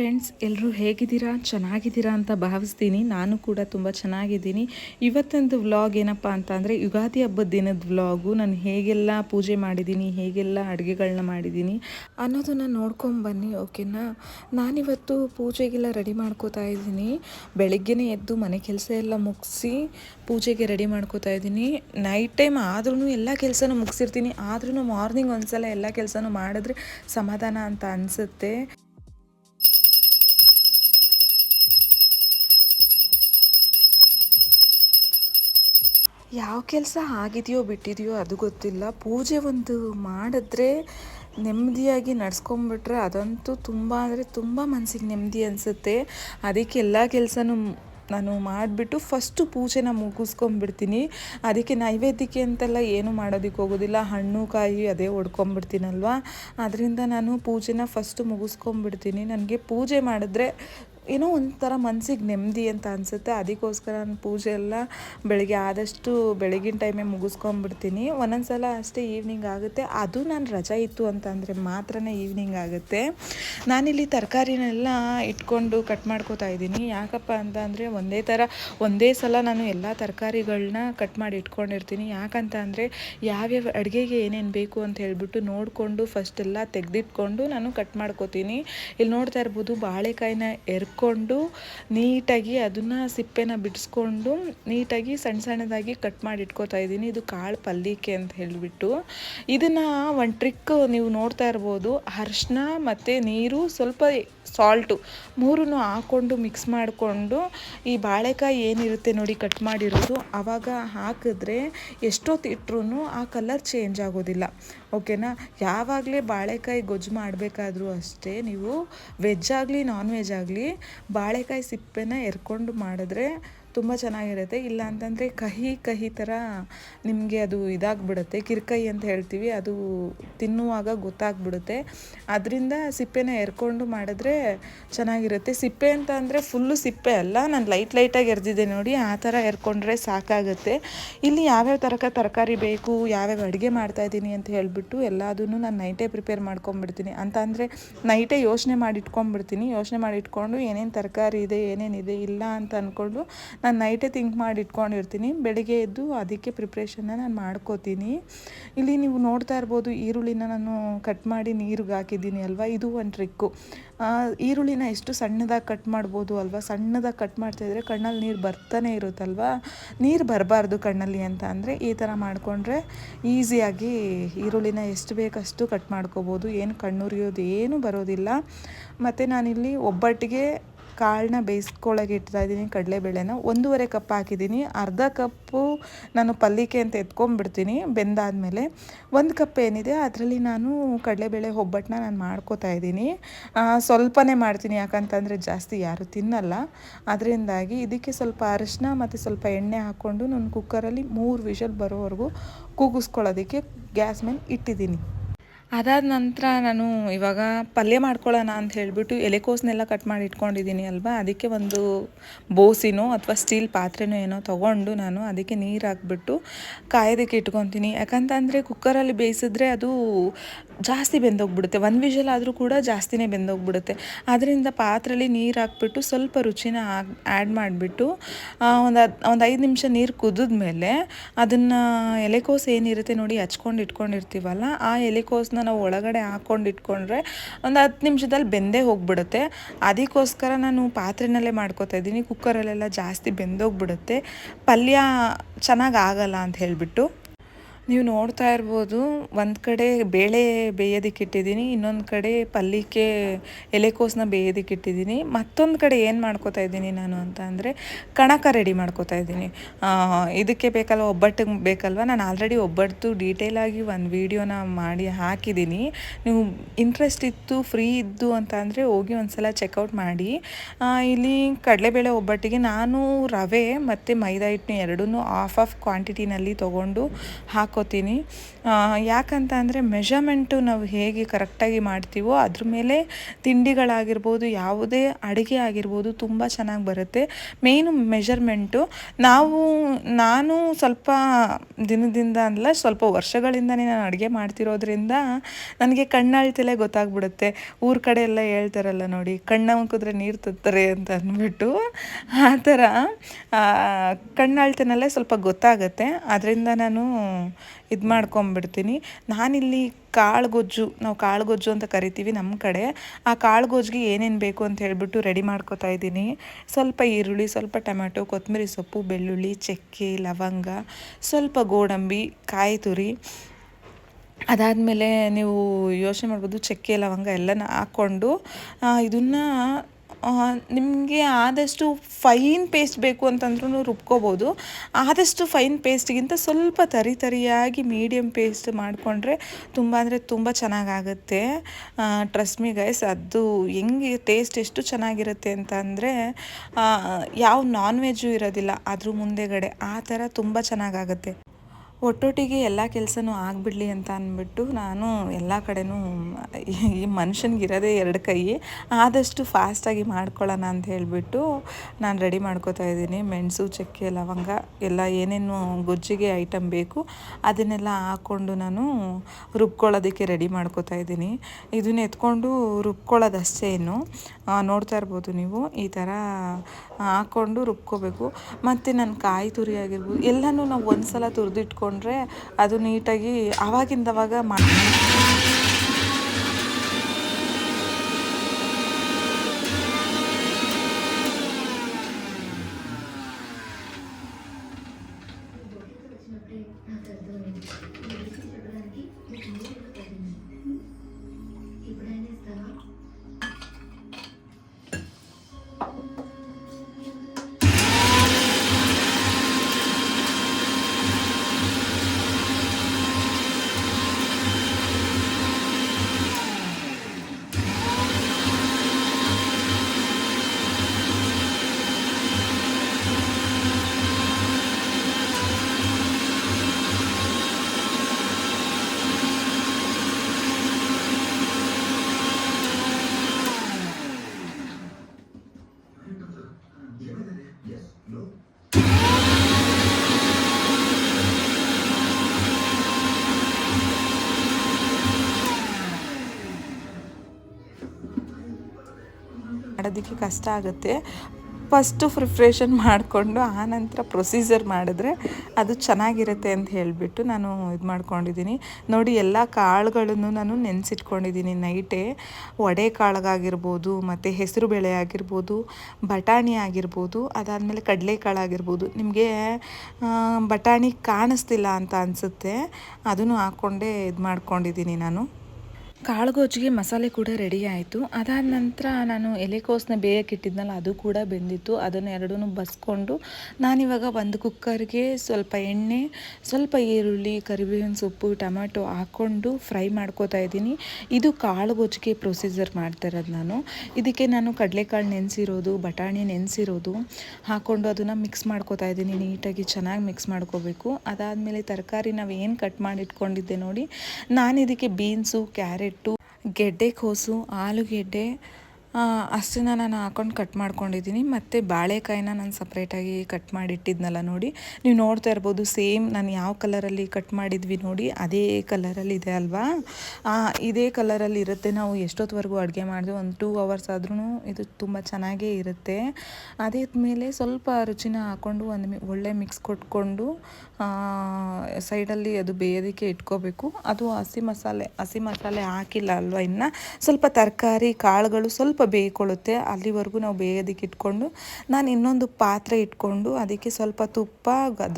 Friends ಎಲ್ಲರೂ ಹೇಗಿದ್ದೀರಾ? ಚೆನ್ನಾಗಿದ್ದೀರಾ ಅಂತ ಭಾವಿಸ್ತೀನಿ. ನಾನು ಕೂಡ ತುಂಬ ಚೆನ್ನಾಗಿದ್ದೀನಿ. ಇವತ್ತೊಂದು ವ್ಲಾಗ್ ಏನಪ್ಪ ಅಂತ ಅಂದರೆ ಯುಗಾದಿ ಹಬ್ಬದ ದಿನದ ವ್ಲಾಗು ನಾನು ಹೇಗೆಲ್ಲ ಪೂಜೆ ಮಾಡಿದ್ದೀನಿ, ಹೇಗೆಲ್ಲ ಅಡುಗೆಗಳನ್ನ ಮಾಡಿದ್ದೀನಿ ಅನ್ನೋದನ್ನು ನೋಡ್ಕೊಂಬನ್ನಿ ಓಕೆನಾ ನಾನಿವತ್ತು ಪೂಜೆಗೆಲ್ಲ ರೆಡಿ ಮಾಡ್ಕೋತಾ ಇದ್ದೀನಿ. ಬೆಳಗ್ಗೆನೇ ಎದ್ದು ಮನೆ ಕೆಲಸ ಎಲ್ಲ ಮುಗಿಸಿ ಪೂಜೆಗೆ ರೆಡಿ ಮಾಡ್ಕೋತಾ ಇದ್ದೀನಿ. ನೈಟ್ ಟೈಮ್ ಆದ್ರೂ ಎಲ್ಲ ಕೆಲಸನೂ ಮುಗಿಸಿರ್ತೀನಿ. ಆದ್ರೂ ಮಾರ್ನಿಂಗ್ ಒಂದ್ಸಲ ಎಲ್ಲ ಕೆಲಸನೂ ಮಾಡಿದ್ರೆ ಸಮಾಧಾನ ಅಂತ ಅನಿಸುತ್ತೆ. ಯಾವ ಕೆಲಸ ಆಗಿದೆಯೋ ಬಿಟ್ಟಿದೆಯೋ ಅದು ಗೊತ್ತಿಲ್ಲ. ಪೂಜೆ ಒಂದು ಮಾಡಿದ್ರೆ ನೆಮ್ಮದಿಯಾಗಿ ನಡ್ಸ್ಕೊಂಬಿಟ್ರೆ ಅದಂತೂ ತುಂಬ ಅಂದರೆ ತುಂಬ ಮನಸ್ಸಿಗೆ ನೆಮ್ಮದಿ ಅನಿಸುತ್ತೆ. ಅದಕ್ಕೆ ಎಲ್ಲ ಕೆಲಸನೂ ನಾನು ಮಾಡಿಬಿಟ್ಟು ಫಸ್ಟು ಪೂಜೆನ ಮುಗಿಸ್ಕೊಂಬಿಡ್ತೀನಿ ಅದಕ್ಕೆ ನೈವೇದ್ಯಕ್ಕೆ ಅಂತೆಲ್ಲ ಏನು ಮಾಡೋದಕ್ಕೆ ಹೋಗೋದಿಲ್ಲ. ಹಣ್ಣು, ಕಾಯಿ ಅದೇ ಹೊಡ್ಕೊಂಬಿಡ್ತೀನಲ್ವ ಅದರಿಂದ ನಾನು ಪೂಜೆನ ಫಸ್ಟು ಮುಗಿಸ್ಕೊಂಬಿಡ್ತೀನಿ ನನಗೆ ಪೂಜೆ ಮಾಡಿದ್ರೆ ಏನೋ ಒಂಥರ ಮನಸ್ಸಿಗೆ ನೆಮ್ಮದಿ ಅಂತ ಅನಿಸುತ್ತೆ. ಅದಕ್ಕೋಸ್ಕರ ನಾನು ಪೂಜೆ ಎಲ್ಲ ಬೆಳಗ್ಗೆ ಆದಷ್ಟು ಬೆಳಗಿನ ಟೈಮೇ ಮುಗಿಸ್ಕೊಂಬಿಡ್ತೀನಿ ಒಂದೊಂದು ಸಲ ಅಷ್ಟೇ ಈವ್ನಿಂಗ್ ಆಗುತ್ತೆ. ಅದು ನಾನು ರಜಾ ಇತ್ತು ಅಂತಂದರೆ ಮಾತ್ರನೇ ಈವ್ನಿಂಗ್ ಆಗುತ್ತೆ. ನಾನಿಲ್ಲಿ ತರಕಾರಿನೆಲ್ಲ ಇಟ್ಕೊಂಡು ಕಟ್ ಮಾಡ್ಕೋತಾ ಇದ್ದೀನಿ. ಯಾಕಪ್ಪ ಅಂತ ಅಂದರೆ ಒಂದೇ ಥರ ಒಂದೇ ಸಲ ನಾನು ಎಲ್ಲ ತರಕಾರಿಗಳನ್ನ ಕಟ್ ಮಾಡಿ ಇಟ್ಕೊಂಡಿರ್ತೀನಿ. ಯಾಕಂತ ಅಂದರೆ ಯಾವ್ಯಾವ ಅಡುಗೆಗೆ ಏನೇನು ಬೇಕು ಅಂತ ಹೇಳಿಬಿಟ್ಟು ನೋಡಿಕೊಂಡು ಫಸ್ಟ್ ಎಲ್ಲ ತೆಗೆದಿಟ್ಕೊಂಡು ನಾನು ಕಟ್ ಮಾಡ್ಕೋತೀನಿ. ಇಲ್ಲಿ ನೋಡ್ತಾ ಇರ್ಬೋದು, ಬಾಳೆಕಾಯಿನ ಎರ್ಕೊಂಡು ನೀಟಾಗಿ ಅದನ್ನು ಸಿಪ್ಪೆನ ಬಿಡಿಸ್ಕೊಂಡು ನೀಟಾಗಿ ಸಣ್ಣ ಸಣ್ಣದಾಗಿ ಕಟ್ ಮಾಡಿ ಇಟ್ಕೋತಾ ಇದ್ದೀನಿ. ಇದು ಕಾಳು ಪಲ್ಲಿಕೆ ಅಂತ ಹೇಳಿಬಿಟ್ಟು. ಇದನ್ನು ಒಂದು ಟ್ರಿಕ್ ನೀವು ನೋಡ್ತಾ ಇರ್ಬೋದು. ಅರ್ಶಿನ ಮತ್ತು ನೀರು ಸ್ವಲ್ಪ ಸಾಲ್ಟು ಮೂರನ್ನು ಹಾಕ್ಕೊಂಡು ಮಿಕ್ಸ್ ಮಾಡಿಕೊಂಡು ಈ ಬಾಳೆಕಾಯಿ ಏನಿರುತ್ತೆ ನೋಡಿ ಕಟ್ ಮಾಡಿರೋದು ಆವಾಗ ಹಾಕಿದ್ರೆ ಎಷ್ಟೊತ್ತು ಇಟ್ರೂ ಆ ಕಲರ್ ಚೇಂಜ್ ಆಗೋದಿಲ್ಲ. ಓಕೆನಾ? ಯಾವಾಗಲೇ ಬಾಳೆಕಾಯಿ ಗೊಜ್ಜು ಮಾಡಬೇಕಾದ್ರೂ ಅಷ್ಟೇ ನೀವು ವೆಜ್ ಆಗಲಿ, ನಾನ್ ವೆಜ್ ಆಗಲಿ ಬಾಳೆಕಾಯಿ ಸಿಪ್ಪೆನ ಎರ್ಕೊಂಡು ಮಾಡಿದ್ರೆ ತುಂಬ ಚೆನ್ನಾಗಿರುತ್ತೆ. ಇಲ್ಲ ಅಂತಂದರೆ ಕಹಿ ಕಹಿ ಥರ ನಿಮಗೆ ಅದು ಇದಾಗ್ಬಿಡುತ್ತೆ. ಕಿರ್ಕೈ ಅಂತ ಹೇಳ್ತೀವಿ, ಅದು ತಿನ್ನುವಾಗ ಗೊತ್ತಾಗ್ಬಿಡುತ್ತೆ. ಅದರಿಂದ ಸಿಪ್ಪೆನ ಎರ್ಕೊಂಡು ಮಾಡಿದ್ರೆ ಚೆನ್ನಾಗಿರುತ್ತೆ. ಸಿಪ್ಪೆ ಅಂತ ಅಂದರೆ ಫುಲ್ಲು ಸಿಪ್ಪೆ ಅಲ್ಲ, ನಾನು ಲೈಟ್ ಲೈಟಾಗಿ ಎರೆದಿದ್ದೆ ನೋಡಿ, ಆ ಥರ ಎರ್ಕೊಂಡ್ರೆ ಸಾಕಾಗುತ್ತೆ. ಇಲ್ಲಿ ಯಾವ್ಯಾವ ತರಕ ತರಕಾರಿ ಬೇಕು, ಯಾವ್ಯಾವ ಅಡುಗೆ ಮಾಡ್ತಾಯಿದ್ದೀನಿ ಅಂತ ಹೇಳಿಬಿಟ್ಟು ಎಲ್ಲದನ್ನು ನಾನು ನೈಟೇ ಪ್ರಿಪೇರ್ ಮಾಡ್ಕೊಂಬಿಡ್ತೀನಿ. ಅಂತ ಅಂದರೆ ನೈಟೇ ಯೋಚನೆ ಮಾಡಿ ಇಟ್ಕೊಂಡ್ಬಿಡ್ತೀನಿ ಯೋಚನೆ ಮಾಡಿ ಇಟ್ಕೊಂಡು ಏನೇನು ತರಕಾರಿ ಇದೆ, ಏನೇನಿದೆ ಇಲ್ಲ ಅಂತ ಅಂದ್ಕೊಂಡು ನಾನು ನೈಟೇ ಥಿಂಕ್ ಮಾಡಿ ಇಟ್ಕೊಂಡಿರ್ತೀನಿ. ಬೆಳಿಗ್ಗೆ ಎದ್ದು ಅದಕ್ಕೆ ಪ್ರಿಪ್ರೇಷನ್ನ ನಾನು ಮಾಡ್ಕೋತೀನಿ. ಇಲ್ಲಿ ನೀವು ನೋಡ್ತಾ ಇರ್ಬೋದು ಈರುಳ್ಳಿನ ನಾನು ಕಟ್ ಮಾಡಿ ನೀರಿಗೆ ಹಾಕಿದ್ದೀನಿ ಅಲ್ವಾ? ಇದು ಒಂದು ಟ್ರಿಕ್ಕು ಈರುಳ್ಳಿನ ಎಷ್ಟು ಸಣ್ಣದಾಗಿ ಕಟ್ ಮಾಡ್ಬೋದು ಅಲ್ವಾ? ಸಣ್ಣದಾಗಿ ಕಟ್ ಮಾಡ್ತಾಯಿದ್ರೆ ಕಣ್ಣಲ್ಲಿ ನೀರು ಬರ್ತಾನೆ ಇರುತ್ತಲ್ವಾ? ನೀರು ಬರಬಾರ್ದು ಕಣ್ಣಲ್ಲಿ ಅಂತ ಅಂದರೆ ಈ ಥರ ಮಾಡಿಕೊಂಡ್ರೆ ಈಸಿಯಾಗಿ ಈರುಳ್ಳಿನ ಎಷ್ಟು ಬೇಕಷ್ಟು ಕಟ್ ಮಾಡ್ಕೋಬೋದು. ಏನು ಕಣ್ಣುರಿಯೋದು ಏನೂ ಬರೋದಿಲ್ಲ. ಮತ್ತು ನಾನಿಲ್ಲಿ ಒಬ್ಬಟ್ಟಿಗೆ ಕಾಳನ್ನ ಬೇಯಿಸ್ಕೊಳ್ಳೋಕೆ ಇಡ್ತಾ ಇದ್ದೀನಿ ಕಡಲೆಬೇಳೆನ. ಒಂದೂವರೆ ಕಪ್ ಹಾಕಿದ್ದೀನಿ ಅರ್ಧ ಕಪ್ಪು ನಾನು ಪಲ್ಲಿಕೆ ಅಂತ ಎತ್ಕೊಂಡ್ಬಿಡ್ತೀನಿ ಬೆಂದಾದಮೇಲೆ. ಒಂದು ಕಪ್ ಏನಿದೆ, ಅದರಲ್ಲಿ ನಾನು ಕಡಲೆಬೇಳೆ ಒಬ್ಬಟ್ಟನ್ನ ನಾನು ಮಾಡ್ಕೋತಾ ಇದ್ದೀನಿ ಸ್ವಲ್ಪನೇ ಮಾಡ್ತೀನಿ, ಯಾಕಂತಂದರೆ ಜಾಸ್ತಿ ಯಾರು ತಿನ್ನಲ್ಲ. ಅದರಿಂದಾಗಿ ಇದಕ್ಕೆ ಸ್ವಲ್ಪ ಅರಿಶಿನ ಮತ್ತು ಸ್ವಲ್ಪ ಎಣ್ಣೆ ಹಾಕ್ಕೊಂಡು ನಾನು ಕುಕ್ಕರಲ್ಲಿ ಮೂರು ವಿಷಲ್ ಬರೋವರೆಗೂ ಕೂಗಿಸ್ಕೊಳ್ಳೋದಕ್ಕೆ ಗ್ಯಾಸ್ ಮೇಲೆ ಇಟ್ಟಿದ್ದೀನಿ ಅದಾದ ನಂತರ ನಾನು ಇವಾಗ ಪಲ್ಯ ಮಾಡ್ಕೊಳ್ಳೋಣ ಅಂತ ಹೇಳಿಬಿಟ್ಟು ಎಲೆಕೋಸನ್ನೆಲ್ಲ ಕಟ್ ಮಾಡಿ ಇಟ್ಕೊಂಡಿದ್ದೀನಿ ಅಲ್ವಾ? ಅದಕ್ಕೆ ಒಂದು ಬೋಸಿನೋ ಅಥವಾ ಸ್ಟೀಲ್ ಪಾತ್ರೆನೋ ಏನೋ ತೊಗೊಂಡು ನಾನು ಅದಕ್ಕೆ ನೀರು ಹಾಕ್ಬಿಟ್ಟು ಕಾಯೋದಕ್ಕೆ ಇಟ್ಕೊತೀನಿ. ಯಾಕಂತಂದರೆ ಕುಕ್ಕರಲ್ಲಿ ಬೇಯಿಸಿದ್ರೆ ಅದು ಜಾಸ್ತಿ ಬೆಂದೋಗ್ಬಿಡುತ್ತೆ. ಒಂದು ವಿಷಲ್ ಆದರೂ ಕೂಡ ಜಾಸ್ತಿನೇ ಬೆಂದೋಗ್ಬಿಡುತ್ತೆ. ಅದರಿಂದ ಪಾತ್ರೆಯಲ್ಲಿ ನೀರು ಹಾಕ್ಬಿಟ್ಟು ಸ್ವಲ್ಪ ರುಚಿನ ಆ್ಯಡ್ ಮಾಡಿಬಿಟ್ಟು ಒಂದು ಒಂದು ಐದು ನಿಮಿಷ ನೀರು ಕುದಿದ ಮೇಲೆ ಅದನ್ನು ಎಲೆಕೋಸು ಏನಿರುತ್ತೆ ನೋಡಿ ಹಚ್ಕೊಂಡು ಇಟ್ಕೊಂಡಿರ್ತೀವಲ್ಲ, ಆ ಎಲೆಕೋಸನ್ನ ನಾವು ಒಳಗಡೆ ಹಾಕ್ಕೊಂಡು ಇಟ್ಕೊಂಡ್ರೆ ಒಂದು ಹತ್ತು ನಿಮಿಷದಲ್ಲಿ ಬೆಂದೇ ಹೋಗ್ಬಿಡುತ್ತೆ. ಅದಕ್ಕೋಸ್ಕರ ನಾನು ಪಾತ್ರೆನಲ್ಲೇ ಮಾಡ್ಕೋತಾ ಇದ್ದೀನಿ. ಕುಕ್ಕರಲ್ಲೆಲ್ಲ ಜಾಸ್ತಿ ಬೆಂದೋಗ್ಬಿಡುತ್ತೆ. ಪಲ್ಯ ಚೆನ್ನಾಗಿ ಆಗಲ್ಲ ಅಂತ ಹೇಳಿಬಿಟ್ಟು. ನೀವು ನೋಡ್ತಾ ಇರ್ಬೋದು, ಒಂದು ಕಡೆ ಬೇಳೆ ಬೇಯೋದಕ್ಕೆ ಇಟ್ಟಿದ್ದೀನಿ, ಇನ್ನೊಂದು ಕಡೆ ಪಲ್ಯಕ್ಕೆ ಎಲೆಕೋಸನ್ನ ಬೇಯೋದಕ್ಕೆ ಇಟ್ಟಿದ್ದೀನಿ. ಮತ್ತೊಂದು ಕಡೆ ಏನು ಮಾಡ್ಕೋತಾ ಇದ್ದೀನಿ ನಾನು ಅಂತ ಅಂದರೆ, ಕಣಕ ರೆಡಿ ಮಾಡ್ಕೋತಾ ಇದ್ದೀನಿ. ಇದಕ್ಕೆ ಬೇಕಲ್ವ ಒಬ್ಬಟ್ಟಿಗೆ ಬೇಕಲ್ವ? ನಾನು ಆಲ್ರೆಡಿ ಒಬ್ಬಟ್ಟು ಡೀಟೇಲಾಗಿ ಒಂದು ವೀಡಿಯೋನ ಮಾಡಿ ಹಾಕಿದ್ದೀನಿ. ನೀವು ಇಂಟ್ರೆಸ್ಟ್ ಇತ್ತು ಫ್ರೀ ಇದ್ದು ಅಂತ ಅಂದರೆ ಹೋಗಿ ಒಂದು ಸಲ ಚೆಕ್ಔಟ್ ಮಾಡಿ. ಇಲ್ಲಿ ಕಡಲೆಬೇಳೆ ಒಬ್ಬಟ್ಟಿಗೆ ನಾನು ರವೆ ಮತ್ತು ಮೈದಾ ಹಿಟ್ಟನ್ನ ಎರಡೂ ಆಫ್ ಆಫ್ ಕ್ವಾಂಟಿಟಿನಲ್ಲಿ ತೊಗೊಂಡು ಹಾಕಿ ಹಾಕೋತೀನಿ. ಯಾಕಂತ ಅಂದರೆ ಮೆಷರ್ಮೆಂಟು ನಾವು ಹೇಗೆ ಕರೆಕ್ಟಾಗಿ ಮಾಡ್ತೀವೋ ಅದ್ರ ಮೇಲೆ ತಿಂಡಿಗಳಾಗಿರ್ಬೋದು, ಯಾವುದೇ ಅಡುಗೆ ಆಗಿರ್ಬೋದು ತುಂಬ ಚೆನ್ನಾಗಿ ಬರುತ್ತೆ. ಮೇಯ್ನು ಮೆಷರ್ಮೆಂಟು ನಾವು, ನಾನು ಸ್ವಲ್ಪ ದಿನದಿಂದ ಅಲ್ಲ, ಸ್ವಲ್ಪ ವರ್ಷಗಳಿಂದನೇ ನಾನು ಅಡುಗೆ ಮಾಡ್ತಿರೋದ್ರಿಂದ ನನಗೆ ಕಣ್ಣಾಳ್ತಲೇ ಗೊತ್ತಾಗ್ಬಿಡುತ್ತೆ. ಊರ ಕಡೆ ಎಲ್ಲ ಹೇಳ್ತಾರಲ್ಲ ನೋಡಿ, ಕಣ್ಣ ನೀರು ತತ್ತಾರೆ ಅಂತ ಅಂದ್ಬಿಟ್ಟು. ಆ ಥರ ಕಣ್ಣಾಳ್ತನಲ್ಲೇ ಸ್ವಲ್ಪ ಗೊತ್ತಾಗುತ್ತೆ. ಅದರಿಂದ ನಾನು ಇದು ಮಾಡ್ಕೊಂಬಿಡ್ತೀನಿ. ನಾನಿಲ್ಲಿ ಕಾಳು ಗೊಜ್ಜು ನಾವು ಕಾಳು ಗೊಜ್ಜು ಅಂತ ಕರಿತೀವಿ ನಮ್ಮ ಕಡೆ. ಆ ಕಾಳು ಗೊಜ್ಜಿಗೆ ಏನೇನು ಬೇಕು ಅಂತ ಹೇಳಿಬಿಟ್ಟು ರೆಡಿ ಮಾಡ್ಕೋತಾ ಇದ್ದೀನಿ. ಸ್ವಲ್ಪ ಈರುಳ್ಳಿ, ಸ್ವಲ್ಪ ಟೊಮೆಟೊ ಕೊತ್ತಂಬರಿ ಸೊಪ್ಪು, ಬೆಳ್ಳುಳ್ಳಿ, ಚಕ್ಕೆ, ಲವಂಗ, ಸ್ವಲ್ಪ ಗೋಡಂಬಿ, ಕಾಯಿ ತುರಿ. ಅದಾದಮೇಲೆ ನೀವು ಯೋಚನೆ ಮಾಡ್ಬೋದು ಚಕ್ಕೆ, ಲವಂಗ ಎಲ್ಲನ ಹಾಕ್ಕೊಂಡು ಇದನ್ನು ನಿಮಗೆ ಆದಷ್ಟು ಫೈನ್ ಪೇಸ್ಟ್ ಬೇಕು ಅಂತಂದ್ರೂ ರುಬ್ಕೋಬೋದು. ಆದಷ್ಟು ಫೈನ್ ಪೇಸ್ಟ್ಗಿಂತ ಸ್ವಲ್ಪ ತರಿ ತರಿಯಾಗಿ ಮೀಡಿಯಮ್ ಪೇಸ್ಟ್ ಮಾಡಿಕೊಂಡ್ರೆ ತುಂಬ ಅಂದರೆ ತುಂಬ ಚೆನ್ನಾಗಾಗುತ್ತೆ. ಟ್ರಸ್ಟ್ ಮಿ ಗೈಸ್ ಅದು ಹೆಂಗೆ ಟೇಸ್ಟ್ ಎಷ್ಟು ಚೆನ್ನಾಗಿರುತ್ತೆ ಅಂತ ಅಂದರೆ ಯಾವ ನಾನ್ ವೆಜ್ಜು ಇರೋದಿಲ್ಲ, ಅದ್ರ ಮುಂದೆಗಡೆ ಆ ಥರ ತುಂಬ ಚೆನ್ನಾಗಾಗುತ್ತೆ. ಒಟ್ಟೊಟ್ಟಿಗೆ ಎಲ್ಲ ಕೆಲಸನೂ ಆಗಿಬಿಡಲಿ ಅಂತ ಅಂದ್ಬಿಟ್ಟು ನಾನು ಎಲ್ಲ ಕಡೆನೂ ಈ ಮನುಷ್ಯನಿಗಿರೋದೇ ಎರಡು ಕೈ. ಆದಷ್ಟು ಫಾಸ್ಟಾಗಿ ಮಾಡ್ಕೊಳ್ಳೋಣ ಅಂತ ಹೇಳಿಬಿಟ್ಟು ನಾನು ರೆಡಿ ಮಾಡ್ಕೋತಾ ಇದ್ದೀನಿ. ಮೆಣಸು, ಚಕ್ಕೆ, ಲವಂಗ ಎಲ್ಲ ಏನೇನು ಗೊಜ್ಜಿಗೆ ಐಟಮ್ ಬೇಕು. ಅದನ್ನೆಲ್ಲ ಹಾಕ್ಕೊಂಡು ನಾನು ರುಬ್ಕೊಳ್ಳೋದಕ್ಕೆ ರೆಡಿ ಮಾಡ್ಕೋತಾ ಇದ್ದೀನಿ. ಇದನ್ನ ಎತ್ಕೊಂಡು ರುಬ್ಕೊಳ್ಳೋದಷ್ಟೇ ಇನ್ನು. ನೋಡ್ತಾ ಇರ್ಬೋದು ನೀವು ಈ ಥರ ಹಾಕ್ಕೊಂಡು ರುಬ್ಕೋಬೇಕು. ಮತ್ತು ನನ್ನ ಕಾಯಿ ತುರಿ ಆಗಿರ್ಬೋದು, ಎಲ್ಲನೂ ನಾವು ಒಂದು ಸಲ ತುರಿದಿಟ್ಕೊಂಡ್ರೆ ಅದು ನೀಟಾಗಿ ಆವಾಗಿಂದವಾಗ ಮಾಡಿ ಮಾಡೋದಕ್ಕೆ ಕಷ್ಟ ಆಗುತ್ತೆ. ಫಸ್ಟು ಪ್ರಿಪ್ರೇಷನ್ ಮಾಡಿಕೊಂಡು ಆನಂತರ ಪ್ರೊಸೀಜರ್ ಮಾಡಿದ್ರೆ ಅದು ಚೆನ್ನಾಗಿರುತ್ತೆ ಅಂತ ಹೇಳಿಬಿಟ್ಟು ನಾನು ಇದು ಮಾಡ್ಕೊಂಡಿದ್ದೀನಿ. ನೋಡಿ, ಎಲ್ಲ ಕಾಳುಗಳನ್ನು ನಾನು ನೆನೆಸಿಟ್ಕೊಂಡಿದ್ದೀನಿ ನೈಟೇ. ವಡೆ ಕಾಳಗಾಗಿರ್ಬೋದು, ಮತ್ತು ಹೆಸರು ಬೇಳೆ ಆಗಿರ್ಬೋದು, ಬಟಾಣಿ ಆಗಿರ್ಬೋದು, ಅದಾದಮೇಲೆ ಕಡಲೆಕಾಳು ಆಗಿರ್ಬೋದು. ನಿಮಗೆ ಬಟಾಣಿ ಕಾಣಿಸ್ತಿಲ್ಲ ಅಂತ ಅನಿಸುತ್ತೆ, ಅದನ್ನು ಹಾಕ್ಕೊಂಡೇ ಇದು ಮಾಡ್ಕೊಂಡಿದ್ದೀನಿ ನಾನು. ಕಾಳುಗೊಜ್ಜಿಗೆ ಮಸಾಲೆ ಕೂಡ ರೆಡಿ ಆಯಿತು. ಅದಾದ ನಂತರ ನಾನು ಎಲೆಕೋಸನ್ನ ಬೇಯಕ್ಕೆ ಇಟ್ಟಿದ್ನಲ್ಲ, ಅದು ಕೂಡ ಬೆಂದಿತ್ತು. ಅದನ್ನು ಎರಡೂ ಬಸ್ಕೊಂಡು ನಾನಿವಾಗ ಒಂದು ಕುಕ್ಕರ್ಗೆ ಸ್ವಲ್ಪ ಎಣ್ಣೆ, ಸ್ವಲ್ಪ ಈರುಳ್ಳಿ, ಕರಿಬೇವಿನ ಸೊಪ್ಪು ಟೊಮ್ಯಾಟೊ ಹಾಕ್ಕೊಂಡು ಫ್ರೈ ಮಾಡ್ಕೋತಾ ಇದ್ದೀನಿ. ಇದು ಕಾಳು ಗೊಜ್ಜಿಗೆ ಪ್ರೊಸೀಜರ್ ಮಾಡ್ತಾ ಇರೋದು ನಾನು. ಇದಕ್ಕೆ ನಾನು ಕಡಲೆಕಾಳು ನೆನೆಸಿರೋದು, ಬಟಾಣಿ ನೆನೆಸಿರೋದು ಹಾಕ್ಕೊಂಡು ಅದನ್ನು ಮಿಕ್ಸ್ ಮಾಡ್ಕೋತಾ ಇದ್ದೀನಿ. ನೀಟಾಗಿ ಚೆನ್ನಾಗಿ ಮಿಕ್ಸ್ ಮಾಡ್ಕೋಬೇಕು. ಅದಾದಮೇಲೆ ತರಕಾರಿ ನಾವು ಏನು ಕಟ್ ಮಾಡಿಟ್ಕೊಂಡಿದ್ದೆ ನೋಡಿ ನಾನು ಇದಕ್ಕೆ ಬೀನ್ಸು ಕ್ಯಾರೆಟು ಗೆಡ್ಡೆಕೋಸು ಆಲೂಗೆಡ್ಡೆ ಆ, ಅಷ್ಟನ್ನ ನಾನು ಹಾಕೊಂಡು ಕಟ್ ಮಾಡ್ಕೊಂಡಿದ್ದೀನಿ. ಮತ್ತು ಬಾಳೆಕಾಯಿನ ನಾನು ಸಪ್ರೇಟಾಗಿ ಕಟ್ ಮಾಡಿಟ್ಟಿದ್ನಲ್ಲ ನೋಡಿ ನೀವು ನೋಡ್ತಾ ಇರ್ಬೋದು ಸೇಮ್ ನಾನು ಯಾವ ಕಲರಲ್ಲಿ ಕಟ್ ಮಾಡಿದ್ವಿ ನೋಡಿ ಅದೇ ಕಲರಲ್ಲಿ ಇದೆ ಅಲ್ವಾ? ಇದೇ ಕಲರಲ್ಲಿ ಇರುತ್ತೆ. ನಾವು ಎಷ್ಟೊತ್ತವರೆಗೂ ಅಡುಗೆ ಮಾಡಿದ್ವಿ ಒಂದು ಟೂ ಅವರ್ಸ್ ಆದ್ರೂ ಇದು ತುಂಬ ಚೆನ್ನಾಗೇ ಇರುತ್ತೆ. ಅದೇ ಮೇಲೆ ಸ್ವಲ್ಪ ರುಚಿನ ಹಾಕ್ಕೊಂಡು ಒಂದು ಒಳ್ಳೆ ಮಿಕ್ಸ್ ಕೊಟ್ಕೊಂಡು ಸೈಡಲ್ಲಿ ಅದು ಬೇಯೋದಕ್ಕೆ ಇಟ್ಕೋಬೇಕು. ಅದು ಹಸಿ ಮಸಾಲೆ ಹಸಿ ಮಸಾಲೆ ಹಾಕಿಲ್ಲ ಅಲ್ವಾ ಇನ್ನು? ಸ್ವಲ್ಪ ತರಕಾರಿ, ಕಾಳುಗಳು ಸ್ವಲ್ಪ ಬೇಯ್ಕೊಳ್ಳುತ್ತೆ. ಅಲ್ಲಿವರೆಗೂ ನಾವು ಬೇಯೋದಕ್ಕೆ ಇಟ್ಕೊಂಡು, ನಾನು ಇನ್ನೊಂದು ಪಾತ್ರೆ ಇಟ್ಕೊಂಡು, ಅದಕ್ಕೆ ಸ್ವಲ್ಪ ತುಪ್ಪ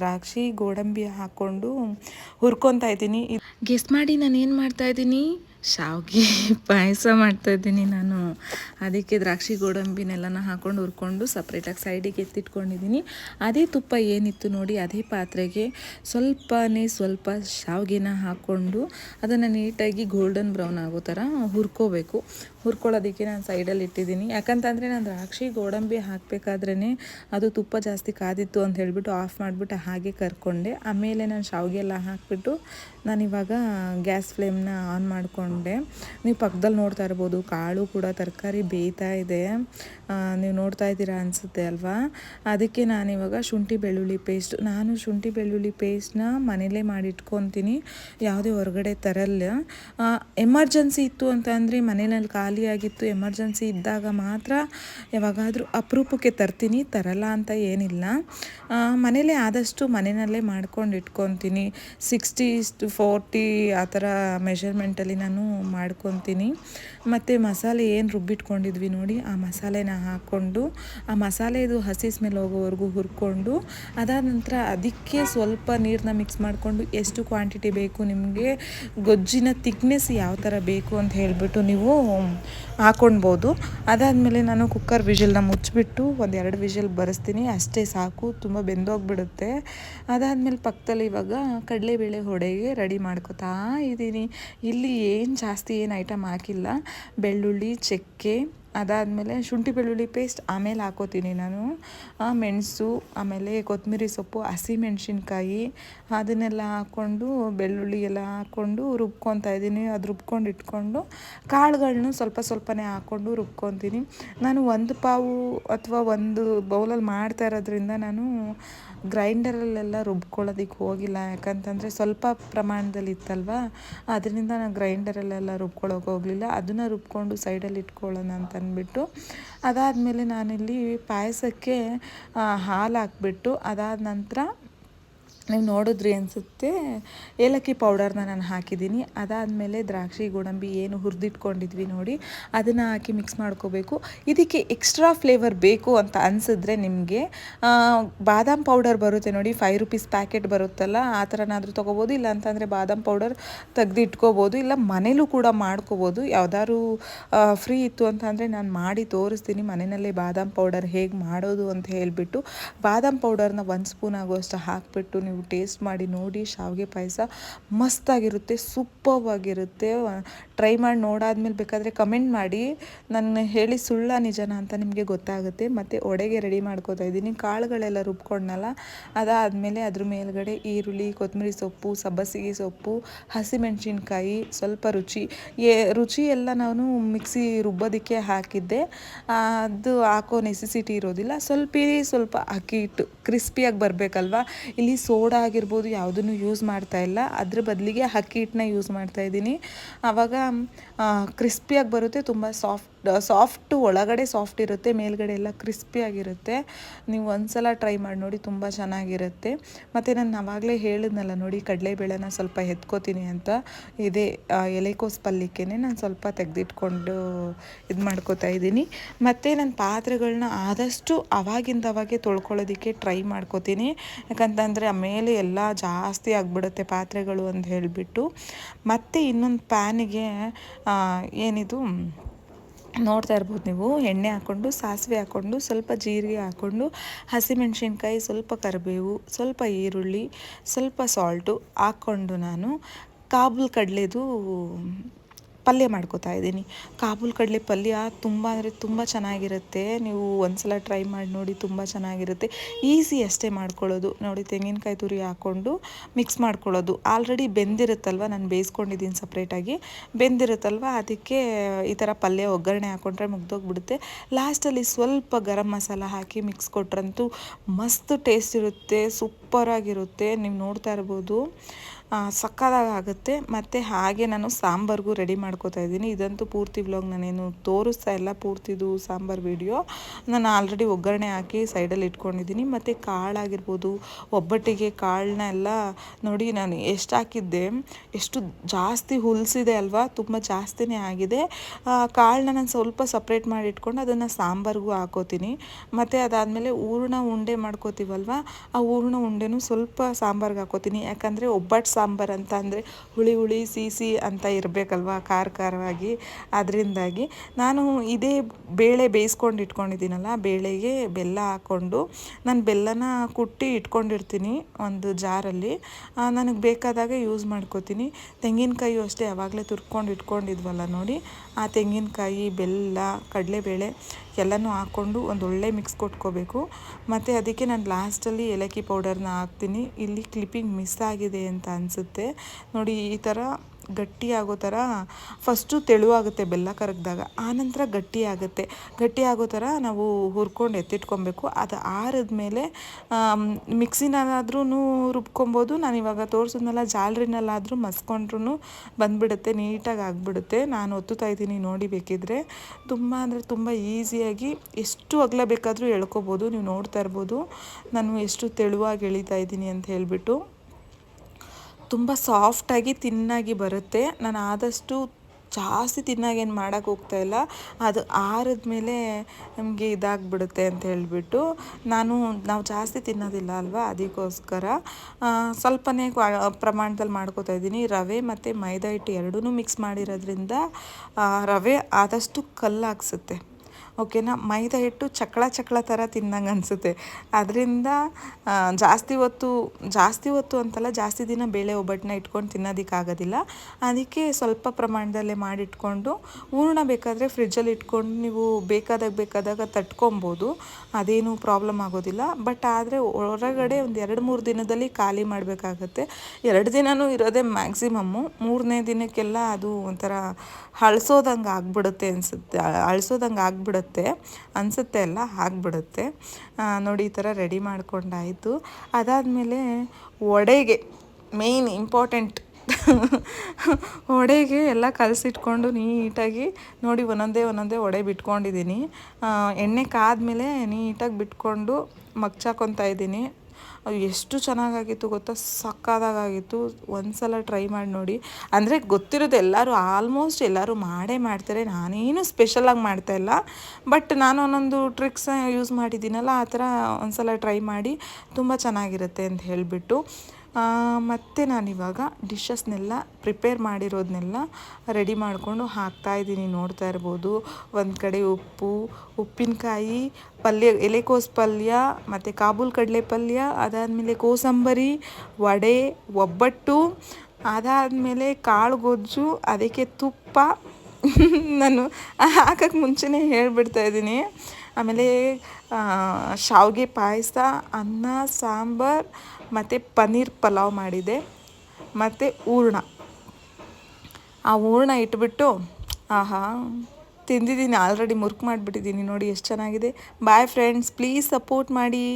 ದ್ರಾಕ್ಷಿ, ಗೋಡಂಬಿ ಹಾಕ್ಕೊಂಡು ಹುರ್ಕೊತಾ ಇದ್ದೀನಿ. ಗೆಸ್ ಮಾಡಿ ನಾನು ಏನು ಮಾಡ್ತಾ ಇದ್ದೀನಿ? ಶಾವ್ಗೆ ಪಾಯಸ ಮಾಡ್ತಾಯಿದ್ದೀನಿ ನಾನು. ಅದಕ್ಕೆ ದ್ರಾಕ್ಷಿ ಗೋಡಂಬಿನೆಲ್ಲನ ಹಾಕೊಂಡು ಹುರ್ಕೊಂಡು ಸಪ್ರೇಟಾಗಿ ಸೈಡಿಗೆ ಎತ್ತಿಟ್ಕೊಂಡಿದ್ದೀನಿ. ಅದೇ ತುಪ್ಪ ಏನಿತ್ತು ನೋಡಿ, ಅದೇ ಪಾತ್ರೆಗೆ ಸ್ವಲ್ಪನೇ ಸ್ವಲ್ಪ ಶಾವ್ಗೆನ ಹಾಕ್ಕೊಂಡು ಅದನ್ನು ನೀಟಾಗಿ ಗೋಲ್ಡನ್ ಬ್ರೌನ್ ಆಗೋ ಥರ ಹುರ್ಕೋಬೇಕು. ಹುರ್ಕೊಳ್ಳೋದಕ್ಕೆ ನಾನು ಸೈಡಲ್ಲಿ ಇಟ್ಟಿದ್ದೀನಿ. ಯಾಕಂತಂದರೆ ನಾನು ದ್ರಾಕ್ಷಿ ಗೋಡಂಬಿ ಹಾಕಬೇಕಾದ್ರೇ ಅದು ತುಪ್ಪ ಜಾಸ್ತಿ ಕಾದಿತ್ತು ಅಂತ ಹೇಳಿಬಿಟ್ಟು ಆಫ್ ಮಾಡಿಬಿಟ್ಟು ಹಾಗೆ ಕರ್ಕೊಂಡೆ. ಆಮೇಲೆ ನಾನು ಶಾವಿಗೆ ಎಲ್ಲ ಹಾಕಿಬಿಟ್ಟು ನಾನಿವಾಗ ಗ್ಯಾಸ್ ಫ್ಲೇಮ್ನ ಆನ್ ಮಾಡಿಕೊಂಡೆ ನೀವು ಪಕ್ಕದಲ್ಲಿ ನೋಡ್ತಾ ಇರ್ಬೋದು, ಕಾಳು ಕೂಡ ತರಕಾರಿ ಬೇಯ್ತಾ ಇದೆ. ನೀವು ನೋಡ್ತಾ ಇದ್ದೀರಾ ಅನಿಸುತ್ತೆ ಅಲ್ವಾ? ಅದಕ್ಕೆ ನಾನಿವಾಗ ಶುಂಠಿ ಬೆಳ್ಳುಳ್ಳಿ ಪೇಸ್ಟ್ ನಾನು ಶುಂಠಿ ಬೆಳ್ಳುಳ್ಳಿ ಪೇಸ್ಟ್ನ ಮನೇಲೇ ಮಾಡಿಟ್ಕೊತೀನಿ. ಯಾವುದೇ ಹೊರಗಡೆ ತರಲ್ಲ. ಎಮರ್ಜೆನ್ಸಿ ಇತ್ತು ಅಂತ ಅಂದರೆ ಮನೆಯಲ್ಲಿ ಖಾಲಿಯಾಗಿತ್ತು ಎಮರ್ಜೆನ್ಸಿ ಇದ್ದಾಗ ಮಾತ್ರ ಯಾವಾಗಾದರೂ ಅಪರೂಪಕ್ಕೆ ತರ್ತೀನಿ, ತರಲ್ಲ ಅಂತ ಏನಿಲ್ಲ. ಮನೇಲೇ ಆದಷ್ಟು ಮನೆಯಲ್ಲೇ ಮಾಡ್ಕೊಂಡು ಇಟ್ಕೊತೀನಿ. ಸಿಕ್ಸ್ಟಿ ಫೋರ್ಟಿ ಆ ಥರ ಮೆಷರ್ಮೆಂಟಲ್ಲಿ ನಾನು ಮಾಡ್ಕೊತೀನಿ. ಮತ್ತು ಮಸಾಲೆ ಏನು ರುಬ್ಬಿಟ್ಕೊಂಡಿದ್ವಿ ನೋಡಿ, ಆ ಮಸಾಲೆನ ಹಾಕ್ಕೊಂಡು, ಆ ಮಸಾಲೆದು ಹಸಿ ಸ್ಮೆಲ್ ಹೋಗೋವರೆಗೂ ಹುರ್ಕೊಂಡು, ಅದಾದ ನಂತರ ಅದಕ್ಕೆ ಸ್ವಲ್ಪ ನೀರನ್ನ ಮಿಕ್ಸ್ ಮಾಡಿಕೊಂಡು ಎಷ್ಟು ಕ್ವಾಂಟಿಟಿ ಬೇಕು ನಿಮಗೆ, ಗೊಜ್ಜಿನ ತಿಕ್ನೆಸ್ ಯಾವ ಥರ ಬೇಕು ಅಂತ ಹೇಳಿಬಿಟ್ಟು ನೀವು ಹಾಕ್ಕೊಳ್ಬೋದು ಅದಾದಮೇಲೆ ನಾನು ಕುಕ್ಕರ್ ವಿಷಲ್ನ ಮುಚ್ಚಿಬಿಟ್ಟು ಒಂದು ಎರಡು ವಿಷಲ್ ಬರೆಸ್ತೀನಿ, ಅಷ್ಟೇ ಸಾಕು, ತುಂಬ ಬೆಂದೋಗ್ಬಿಡುತ್ತೆ. ಅದಾದಮೇಲೆ ಪಕ್ಕದಲ್ಲಿ ಇವಾಗ ಕಡಲೆಬೇಳೆ ಹೊಡೆಗೆ ರೆಡಿ ಮಾಡ್ಕೋತಾ ಇದ್ದೀನಿ ಇಲ್ಲಿ ಏನು ಜಾಸ್ತಿ ಏನು ಐಟಮ್ ಹಾಕಿಲ್ಲ. ಬೆಳ್ಳುಳ್ಳಿ, ಚಕ್ಕೆ, ಅದಾದಮೇಲೆ ಶುಂಠಿ ಬೆಳ್ಳುಳ್ಳಿ ಪೇಸ್ಟ್ ಆಮೇಲೆ ಹಾಕೋತೀನಿ ನಾನು. ಮೆಣಸು, ಆಮೇಲೆ ಕೊತ್ತಂಬರಿ ಸೊಪ್ಪು ಹಸಿಮೆಣ್ಸಿನ್ಕಾಯಿ ಅದನ್ನೆಲ್ಲ ಹಾಕ್ಕೊಂಡು ಬೆಳ್ಳುಳ್ಳಿ ಎಲ್ಲ ಹಾಕ್ಕೊಂಡು ರುಬ್ಕೊತಾ ಇದ್ದೀನಿ. ಅದು ರುಬ್ಕೊಂಡು ಇಟ್ಕೊಂಡು ಕಾಳುಗಳ್ನು ಸ್ವಲ್ಪ ಸ್ವಲ್ಪನೇ ಹಾಕ್ಕೊಂಡು ರುಬ್ಕೊತೀನಿ ನಾನು ಒಂದು ಪಾವು ಅಥವಾ ಒಂದು ಬೌಲಲ್ಲಿ ಮಾಡ್ತಾ ಇರೋದ್ರಿಂದ ನಾನು ಗ್ರೈಂಡರಲ್ಲೆಲ್ಲ ರುಬ್ಕೊಳ್ಳೋದಕ್ಕೆ ಹೋಗಿಲ್ಲ. ಯಾಕಂತಂದರೆ ಸ್ವಲ್ಪ ಪ್ರಮಾಣದಲ್ಲಿ ಇತ್ತಲ್ವ ಅದರಿಂದ ನಾನು ಗ್ರೈಂಡರಲ್ಲೆಲ್ಲ ರುಬ್ಕೊಳ್ಳೋಕೆ ಹೋಗಲಿಲ್ಲ. ಅದನ್ನು ರುಬ್ಕೊಂಡು ಸೈಡಲ್ಲಿ ಇಟ್ಕೊಳ್ಳೋಣ ಅಂತ ಅಂದ್ಬಿಟ್ಟು ಅದಾದಮೇಲೆ ನಾನಿಲ್ಲಿ ಪಾಯಸಕ್ಕೆ ಹಾಲು ಹಾಕ್ಬಿಟ್ಟು, ಅದಾದ ನಂತರ ನೀವು ನೋಡಿದ್ರಿ ಅನಿಸುತ್ತೆ. ಏಲಕ್ಕಿ ಪೌಡರ್ನ ನಾನು ಹಾಕಿದ್ದೀನಿ. ಅದಾದಮೇಲೆ ದ್ರಾಕ್ಷಿ, ಗೋಡಂಬಿ ಏನು ಹುರಿದಿಟ್ಕೊಂಡಿದ್ವಿ ನೋಡಿ, ಅದನ್ನು ಹಾಕಿ ಮಿಕ್ಸ್ ಮಾಡ್ಕೋಬೇಕು. ಇದಕ್ಕೆ ಎಕ್ಸ್ಟ್ರಾ ಫ್ಲೇವರ್ ಬೇಕು ಅಂತ ಅನಿಸಿದ್ರೆ ನಿಮಗೆ ಬಾದಾಮ್ ಪೌಡರ್ ಬರುತ್ತೆ ನೋಡಿ ಫೈವ್ ರುಪೀಸ್ ಪ್ಯಾಕೆಟ್ ಬರುತ್ತಲ್ಲ, ಆ ಥರನಾದರೂ ತೊಗೋಬೋದು ಇಲ್ಲ ಅಂತಂದರೆ ಬಾದಾಮ್ ಪೌಡರ್ ತೆಗೆದಿಟ್ಕೋಬೋದು, ಇಲ್ಲ ಮನೇಲೂ ಕೂಡ ಮಾಡ್ಕೋಬೋದು. ಯಾವ್ದಾದ್ರು ಫ್ರೀ ಇತ್ತು ಅಂತಂದರೆ ನಾನು ಮಾಡಿ ತೋರಿಸ್ತೀನಿ, ಮನೆಯಲ್ಲೇ ಬಾದಾಮ್ ಪೌಡರ್ ಹೇಗೆ ಮಾಡೋದು ಅಂತ ಹೇಳಿಬಿಟ್ಟು, ಬಾದಾಮ್ ಪೌಡರ್ನ ಒಂದು ಸ್ಪೂನ್ ಆಗುವಷ್ಟು ಹಾಕಿಬಿಟ್ಟು ನೀವು ಟೇಸ್ಟ್ ಮಾಡಿ ನೋಡಿ, ಶಾವಿಗೆ ಪಾಯಸ ಮಸ್ತಾಗಿರುತ್ತೆ, ಸೂಪರ್ವಾಗಿರುತ್ತೆ. ಟ್ರೈ ಮಾಡಿ ನೋಡಾದ್ಮೇಲೆ ಬೇಕಾದರೆ ಕಮೆಂಟ್ ಮಾಡಿ. ನನ್ನ ಹೇಳಿ ಸುಳ್ಳ ನಿಜನ ಅಂತ ನಿಮಗೆ ಗೊತ್ತಾಗುತ್ತೆ. ಮತ್ತು ಒಡೆಗೆ ರೆಡಿ ಮಾಡ್ಕೋತಾ ಇದ್ದೀನಿ. ಕಾಳುಗಳೆಲ್ಲ ರುಬ್ಕೊಂಡಲ್ಲ ಅದಾದಮೇಲೆ ಅದ್ರ ಮೇಲ್ಗಡೆ ಈರುಳ್ಳಿ, ಕೊತ್ತಂಬರಿ ಸೊಪ್ಪು, ಸಬ್ಬಸಿಗೆ ಸೊಪ್ಪು, ಹಸಿಮೆಣಸಿನ್ಕಾಯಿ, ಸ್ವಲ್ಪ ರುಚಿ. ಏ, ರುಚಿ ಎಲ್ಲ ನಾನು ಮಿಕ್ಸಿ ರುಬ್ಬೋದಕ್ಕೆ ಹಾಕಿದ್ದೆ. ಅದು ಹಾಕೋ ನೆಸೆಸಿಟಿ ಇರೋದಿಲ್ಲ. ಸ್ವಲ್ಪ ಸ್ವಲ್ಪ ಅಕ್ಕಿ ಹಿಟ್ಟು ಕ್ರಿಸ್ಪಿಯಾಗಿ ಬರಬೇಕಲ್ವ? ಇಲ್ಲಿ ಸೋಡಾ ಆಗಿರ್ಬೋದು ಯಾವುದನ್ನು ಯೂಸ್ ಮಾಡ್ತಾ ಇಲ್ಲ. ಅದ್ರ ಬದಲಿಗೆ ಅಕ್ಕಿ ಹಿಟ್ಟನ್ನ ಯೂಸ್ ಮಾಡ್ತಾ ಇದ್ದೀನಿ. ಆವಾಗ ಕ್ರಿಸ್ಪಿಯಾಗಿ ಬರುತ್ತೆ, ತುಂಬ ಸಾಫ್ಟ್ ಸಾಫ್ಟು ಒಳಗಡೆ ಸಾಫ್ಟ್ ಇರುತ್ತೆ, ಮೇಲ್ಗಡೆ ಎಲ್ಲ ಕ್ರಿಸ್ಪಿಯಾಗಿರುತ್ತೆ ನೀವು ಒಂದ್ಸಲ ಟ್ರೈ ಮಾಡಿ ನೋಡಿ, ತುಂಬ ಚೆನ್ನಾಗಿರುತ್ತೆ. ಮತ್ತು ನಾನು ಆವಾಗಲೇ ಹೇಳಿದ್ನಲ್ಲ ನೋಡಿ, ಕಡಲೆಬೇಳೆನ ಸ್ವಲ್ಪ ಎತ್ಕೋತೀನಿ ಅಂತ. ಇದೇ ಎಲೆಕೋಸ್ ಪಲ್ಯಕ್ಕೆ ನಾನು ಸ್ವಲ್ಪ ತೆಗೆದಿಟ್ಕೊಂಡು ಇದು ಮಾಡ್ಕೋತಾ ಇದ್ದೀನಿ. ಮತ್ತು ನನ್ನ ಪಾತ್ರೆಗಳನ್ನ ಆದಷ್ಟು ಅವಾಗಿಂದ ಅವಾಗೆ ತೊಳ್ಕೊಳ್ಳೋದಕ್ಕೆ ಟ್ರೈ ಮಾಡ್ಕೋತೀನಿ. ಯಾಕಂತಂದರೆ ಆಮೇಲೆ ಎಲ್ಲ ಜಾಸ್ತಿ ಆಗಿಬಿಡುತ್ತೆ ಪಾತ್ರೆಗಳು ಅಂತ ಹೇಳಿಬಿಟ್ಟು. ಮತ್ತು ಇನ್ನೊಂದು ಪ್ಯಾನಿಗೆ ಏನಿದು? ನೋಡ್ತಾ ಇರ್ಬೋದು ನೀವು. ಎಣ್ಣೆ ಹಾಕ್ಕೊಂಡು ಸಾಸಿವೆ ಹಾಕ್ಕೊಂಡು ಸ್ವಲ್ಪ ಜೀರಿಗೆ ಹಾಕ್ಕೊಂಡು ಹಸಿಮೆಣ್ಸಿನ್ಕಾಯಿ, ಸ್ವಲ್ಪ ಕರಿಬೇವು, ಸ್ವಲ್ಪ ಈರುಳ್ಳಿ, ಸ್ವಲ್ಪ ಸಾಲ್ಟು ಹಾಕ್ಕೊಂಡು ನಾನು ಕಾಬೂಲ್ ಕಡಲೆದು ಪಲ್ಯ ಮಾಡ್ಕೋತಾ ಇದ್ದೀನಿ. ಕಾಬೂಲ್ ಕಡಲೆ ಪಲ್ಯ ತುಂಬ ಅಂದರೆ ತುಂಬ ಚೆನ್ನಾಗಿರುತ್ತೆ. ನೀವು ಒಂದ್ಸಲ ಟ್ರೈ ಮಾಡಿ ನೋಡಿ ತುಂಬ ಚೆನ್ನಾಗಿರುತ್ತೆ. ಈಸಿ ಅಷ್ಟೇ ಮಾಡ್ಕೊಳ್ಳೋದು. ನೋಡಿ ತೆಂಗಿನಕಾಯಿ ತುರಿ ಹಾಕ್ಕೊಂಡು ಮಿಕ್ಸ್ ಮಾಡ್ಕೊಳ್ಳೋದು. ಆಲ್ರೆಡಿ ಬೆಂದಿರುತ್ತಲ್ವ? ನಾನು ಬೇಯಿಸ್ಕೊಂಡಿದ್ದೀನಿ ಸಪ್ರೇಟಾಗಿ ಬೆಂದಿರುತ್ತಲ್ವ? ಅದಕ್ಕೆ ಈ ಥರ ಪಲ್ಯ ಒಗ್ಗರಣೆ ಹಾಕ್ಕೊಂಡ್ರೆ ಮುಗ್ದೋಗ್ಬಿಡುತ್ತೆ. ಲಾಸ್ಟಲ್ಲಿ ಸ್ವಲ್ಪ ಗರಂ ಮಸಾಲ ಹಾಕಿ ಮಿಕ್ಸ್ ಕೊಟ್ರಂತೂ ಮಸ್ತ್ ಟೇಸ್ಟ್ ಇರುತ್ತೆ. ಸೂಪರಾಗಿರುತ್ತೆ ನೀವು ನೋಡ್ತಾ ಇರ್ಬೋದು. ಆಗುತ್ತೆ ಮತ್ತು ಹಾಗೆ ನಾನು ಸಾಂಬಾರ್ಗೂ ರೆಡಿ ಮಾಡ್ಕೋತಾ ಇದ್ದೀನಿ. ಇದಂತೂ ಪೂರ್ತಿ ವ್ಲಾಗ್ ನಾನೇನು ತೋರಿಸ್ತಾ ಇಲ್ಲ, ಪೂರ್ತಿದು ಸಾಂಬಾರು ವಿಡಿಯೋ ನಾನು ಆಲ್ರೆಡಿ ಒಗ್ಗರಣೆ ಹಾಕಿ ಸೈಡಲ್ಲಿ ಇಟ್ಕೊಂಡಿದ್ದೀನಿ. ಮತ್ತು ಕಾಳಾಗಿರ್ಬೋದು, ಒಬ್ಬಟ್ಟಿಗೆ ಕಾಳನ್ನ ಎಲ್ಲ ನೋಡಿ ನಾನು ಎಷ್ಟು ಹಾಕಿದ್ದೆ. ಎಷ್ಟು ಜಾಸ್ತಿ ಹುಲ್ಸಿದೆ ಅಲ್ವಾ, ತುಂಬ ಜಾಸ್ತಿನೇ ಆಗಿದೆ. ಕಾಳನ್ನ ನಾನು ಸ್ವಲ್ಪ ಸಪ್ರೇಟ್ ಮಾಡಿ ಇಟ್ಕೊಂಡು ಅದನ್ನು ಸಾಂಬಾರ್ಗೂ ಹಾಕೋತೀನಿ. ಮತ್ತು ಅದಾದಮೇಲೆ ಹೂರ್ಣ ಉಂಡೆ ಮಾಡ್ಕೋತೀವಲ್ವ, ಆ ಹೂರ್ಣ ಉಂಡೆನೂ ಸ್ವಲ್ಪ ಸಾಂಬಾರ್ಗೆ ಹಾಕೋತೀನಿ. ಯಾಕಂದರೆ ಒಬ್ಬಟ್ಟು ಸಾಂಬಾರು ಅಂತ ಅಂದರೆ ಹುಳಿ ಹುಳಿ, ಸಿಹಿ ಅಂತ ಇರಬೇಕಲ್ವ ಖಾರ ಖಾರವಾಗಿ. ಅದರಿಂದಾಗಿ ನಾನು ಇದೇ ಬೇಳೆ ಬೇಯಿಸ್ಕೊಂಡು ಇಟ್ಕೊಂಡಿದ್ದೀನಲ್ಲ ಬೇಳೆಗೆ ಬೆಲ್ಲ ಹಾಕ್ಕೊಂಡು ನಾನು ಬೆಲ್ಲನ ಕುಟ್ಟಿ ಇಟ್ಕೊಂಡಿರ್ತೀನಿ ಒಂದು ಜಾರಲ್ಲಿ. ನನಗೆ ಬೇಕಾದಾಗ ಯೂಸ್ ಮಾಡ್ಕೋತೀನಿ. ತೆಂಗಿನಕಾಯಿಯು ಅಷ್ಟೇ ಯಾವಾಗಲೇ ತುರ್ಕೊಂಡು ಇಟ್ಕೊಂಡಿದ್ವಲ್ಲ ನೋಡಿ ಆ ತೆಂಗಿನಕಾಯಿ, ಬೆಲ್ಲ, ಕಡಲೆಬೇಳೆ ಎಲ್ಲನೂ ಹಾಕ್ಕೊಂಡು ಒಂದು ಒಳ್ಳೆ ಮಿಕ್ಸ್ ಕೊಟ್ಕೋಬೇಕು. ಮತ್ತು ಅದಕ್ಕೆ ನಾನು ಲಾಸ್ಟಲ್ಲಿ ಏಲಕ್ಕಿ ಪೌಡರ್ನ ಹಾಕ್ತೀನಿ. ಇಲ್ಲಿ ಕ್ಲಿಪ್ಪಿಂಗ್ ಮಿಸ್ ಆಗಿದೆ ಅಂತ ಅನಿಸುತ್ತೆ. ನೋಡಿ ಈ ಥರ ಗಟ್ಟಿ ಆಗೋ ಥರ ಫಸ್ಟು ತೆಳುವಾಗುತ್ತೆ ಬೆಲ್ಲ ಕರಗಿದಾಗ ಆನಂತರ ಗಟ್ಟಿ ಆಗುತ್ತೆ ಗಟ್ಟಿ ಆಗೋ ಥರ ನಾವು ಹುರ್ಕೊಂಡು ಎತ್ತಿಟ್ಕೊಬೇಕು. ಅದು ಆರಿದ್ಮೇಲೆ ಮಿಕ್ಸಿನಲ್ಲಾದ್ರೂ ರುಬ್ಕೊಬೋದು. ನಾನು ಇವಾಗ ತೋರಿಸಿದ್ನಲ್ಲ, ಜಾಲ್ರಿನಲ್ಲಾದರೂ ಮಸ್ಕೊಂಡ್ರೂ ಬಂದುಬಿಡುತ್ತೆ, ನೀಟಾಗಿ ಆಗಿಬಿಡುತ್ತೆ. ನಾನು ಒತ್ತುತ್ತಾ ಇದ್ದೀನಿ ನೋಡಿ ಬೇಕಿದ್ರೆ. ತುಂಬ ಅಂದರೆ ತುಂಬ ಈಸಿಯಾಗಿ ಎಷ್ಟು ಅಗಲ ಬೇಕಾದರೂ ಎಳ್ಕೊಬೋದು. ನೀವು ನೋಡ್ತಾ ಇರ್ಬೋದು. ನಾನು ಎಷ್ಟು ತೆಳುವಾಗಿ ಎಳಿತಾ ಇದ್ದೀನಿ ಅಂತ ಹೇಳಿಬಿಟ್ಟು. ತುಂಬ ಸಾಫ್ಟಾಗಿ ತಿನ್ನಾಗಿ ಬರುತ್ತೆ. ನಾನು ಆದಷ್ಟು ಜಾಸ್ತಿ ತಿನ್ನಾಗೇನು ಮಾಡೋಕ್ಕೆ ಹೋಗ್ತಾಯಿಲ್ಲ ಅದು ಆರಿದ್ಮೇಲೆ ನಮಗೆ ಇದಾಗ್ಬಿಡುತ್ತೆ ಅಂತ ಹೇಳಿಬಿಟ್ಟು ನಾನು ನಾವು ಜಾಸ್ತಿ ತಿನ್ನೋದಿಲ್ಲ ಅಲ್ವಾ ಅದಕ್ಕೋಸ್ಕರ. ಸ್ವಲ್ಪನೇ ಪ್ರಮಾಣದಲ್ಲಿ ಮಾಡ್ಕೋತಾ ಇದ್ದೀನಿ. ರವೆ ಮತ್ತು ಮೈದಾ ಹಿಟ್ಟು ಎರಡೂ ಮಿಕ್ಸ್ ಮಾಡಿರೋದ್ರಿಂದ ರವೆ ಆದಷ್ಟು ಕಲ್ಲಾಗ್ಸುತ್ತೆ ಓಕೆನಾ? ಮೈದಾ ಹಿಟ್ಟು ಚಕ್ಳ ಚಕ್ಳ ಥರ ತಿನ್ನಂಗೆ ಅನಿಸುತ್ತೆ. ಅದರಿಂದ ಜಾಸ್ತಿ ಹೊತ್ತು ಜಾಸ್ತಿ ಹೊತ್ತು ಅಂತಲ್ಲ ಜಾಸ್ತಿ ದಿನ ಬೇಳೆ ಒಬ್ಬಟ್ಟನ್ನ ಇಟ್ಕೊಂಡು ತಿನ್ನೋದಕ್ಕಾಗೋದಿಲ್ಲ ಅದಕ್ಕೆ ಸ್ವಲ್ಪ ಪ್ರಮಾಣದಲ್ಲೇ ಮಾಡಿಟ್ಕೊಂಡು, ಹೂರ್ಣ ಬೇಕಾದರೆ ಫ್ರಿಜ್ಜಲ್ಲಿ ಇಟ್ಕೊಂಡು ನೀವು ಬೇಕಾದಾಗ ಬೇಕಾದಾಗ ತಟ್ಕೊಬೋದು. ಅದೇನು ಪ್ರಾಬ್ಲಮ್ ಆಗೋದಿಲ್ಲ. ಬಟ್ ಆದರೆ ಹೊರಗಡೆ ಒಂದು ಎರಡು ಮೂರು ದಿನದಲ್ಲಿ ಖಾಲಿ ಮಾಡಬೇಕಾಗತ್ತೆ. ಎರಡು ದಿನವೂ ಇರೋದೇ ಮ್ಯಾಕ್ಸಿಮಮ್ಮು. ಮೂರನೇ ದಿನಕ್ಕೆಲ್ಲ ಅದು ಒಂಥರ ಹಳ್ಸೋದಂಗೆ ಆಗ್ಬಿಡುತ್ತೆ ಅನಿಸುತ್ತೆ. ಅಳ್ಸೋದಂಗೆ ಆಗ್ಬಿಡುತ್ತೆ. ಅನಿಸುತ್ತೆ ಅಲ್ಲ? ಆಗಿಬಿಡುತ್ತೆ. ನೋಡಿ ಈ ಥರ ರೆಡಿ ಮಾಡ್ಕೊಂಡಾಯಿತು. ಅದಾದಮೇಲೆ ವಡೆಗೆ ಮೇಯ್ನ್ ಇಂಪಾರ್ಟೆಂಟ್ ವಡೆಗೆ ಎಲ್ಲ ಕಲಸಿಟ್ಕೊಂಡು ನೀಟಾಗಿ ನೋಡಿ ಒಂದೊಂದೇ ಒಂದೊಂದೇ ವಡೆ ಬಿಟ್ಕೊಂಡಿದ್ದೀನಿ. ಎಣ್ಣೆ ಕಾದ ಮೇಲೆ ನೀಟಾಗಿ ಬಿಟ್ಕೊಂಡು ಮಗ್ಚಾಕೊತಾ ಇದ್ದೀನಿ. ಎಷ್ಟು ಚೆನ್ನಾಗಾಗಿತ್ತು ಗೊತ್ತಾ? ಸಕ್ಕದಾಗಿತ್ತು ಒಂದು ಸಲ ಟ್ರೈ ಮಾಡಿ ನೋಡಿ. ಅಂದರೆ ಗೊತ್ತಿರೋದು ಎಲ್ಲರೂ ಆಲ್ಮೋಸ್ಟ್ ಎಲ್ಲರೂ ಮಾಡೇ ಮಾಡ್ತಾರೆ. ನಾನೇನು ಸ್ಪೆಷಲಾಗಿ ಮಾಡ್ತಾಯಿಲ್ಲ ಬಟ್ ನಾನು ಒಂದೊಂದು ಟ್ರಿಕ್ಸ್ ಯೂಸ್ ಮಾಡಿದ್ದೀನಲ್ಲ, ಆ ಥರ ಒಂದು ಸಲ ಟ್ರೈ ಮಾಡಿ ತುಂಬ ಚೆನ್ನಾಗಿರುತ್ತೆ ಅಂತ ಹೇಳಿಬಿಟ್ಟು. ಮತ್ತು ನಾನಿವಾಗ ಡಿಶಸ್ನೆಲ್ಲ ಪ್ರಿಪೇರ್ ಮಾಡಿರೋದನ್ನೆಲ್ಲ ರೆಡಿ ಮಾಡಿಕೊಂಡು ಹಾಕ್ತಾಯಿದ್ದೀನಿ ನೋಡ್ತಾ ಇರ್ಬೋದು. ಒಂದು ಕಡೆ ಉಪ್ಪು, ಉಪ್ಪಿನಕಾಯಿ, ಪಲ್ಯ, ಎಲೆಕೋಸು ಪಲ್ಯ, ಮತ್ತು ಕಾಬೂಲ್ ಕಡಲೆ ಪಲ್ಯ, ಅದಾದಮೇಲೆ ಕೋಸಂಬರಿ, ವಡೆ, ಒಬ್ಬಟ್ಟು, ಅದಾದಮೇಲೆ ಕಾಳು ಗೊಜ್ಜು, ಅದಕ್ಕೆ ತುಪ್ಪ. ನಾನು ಹಾಕಕ್ಕೆ ಮುಂಚೆನೇ ಹೇಳಿಬಿಡ್ತಾ ಇದ್ದೀನಿ. ಆಮೇಲೆ ಶಾವಿಗೆ ಪಾಯಸ, ಅನ್ನ, ಸಾಂಬಾರು ಮತ್ತು ಪನ್ನೀರ್ ಪಲಾವ್ ಮಾಡಿದೆ, ಮತ್ತು ಹೂರ್ಣ. ಆ ಹೂರ್ಣ ಇಟ್ಬಿಟ್ಟು, ಆಹಾ, ತಿಂದಿದ್ದೀನಿ, ಆಲ್ರೆಡಿ ಮುರ್ಕ್ ಮಾಡಿಬಿಟ್ಟಿದ್ದೀನಿ ನೋಡಿ, ಎಷ್ಟು ಚೆನ್ನಾಗಿದೆ. ಬಾಯ್ ಫ್ರೆಂಡ್ಸ್ ಪ್ಲೀಸ್ ಸಪೋರ್ಟ್ ಮಾಡಿ.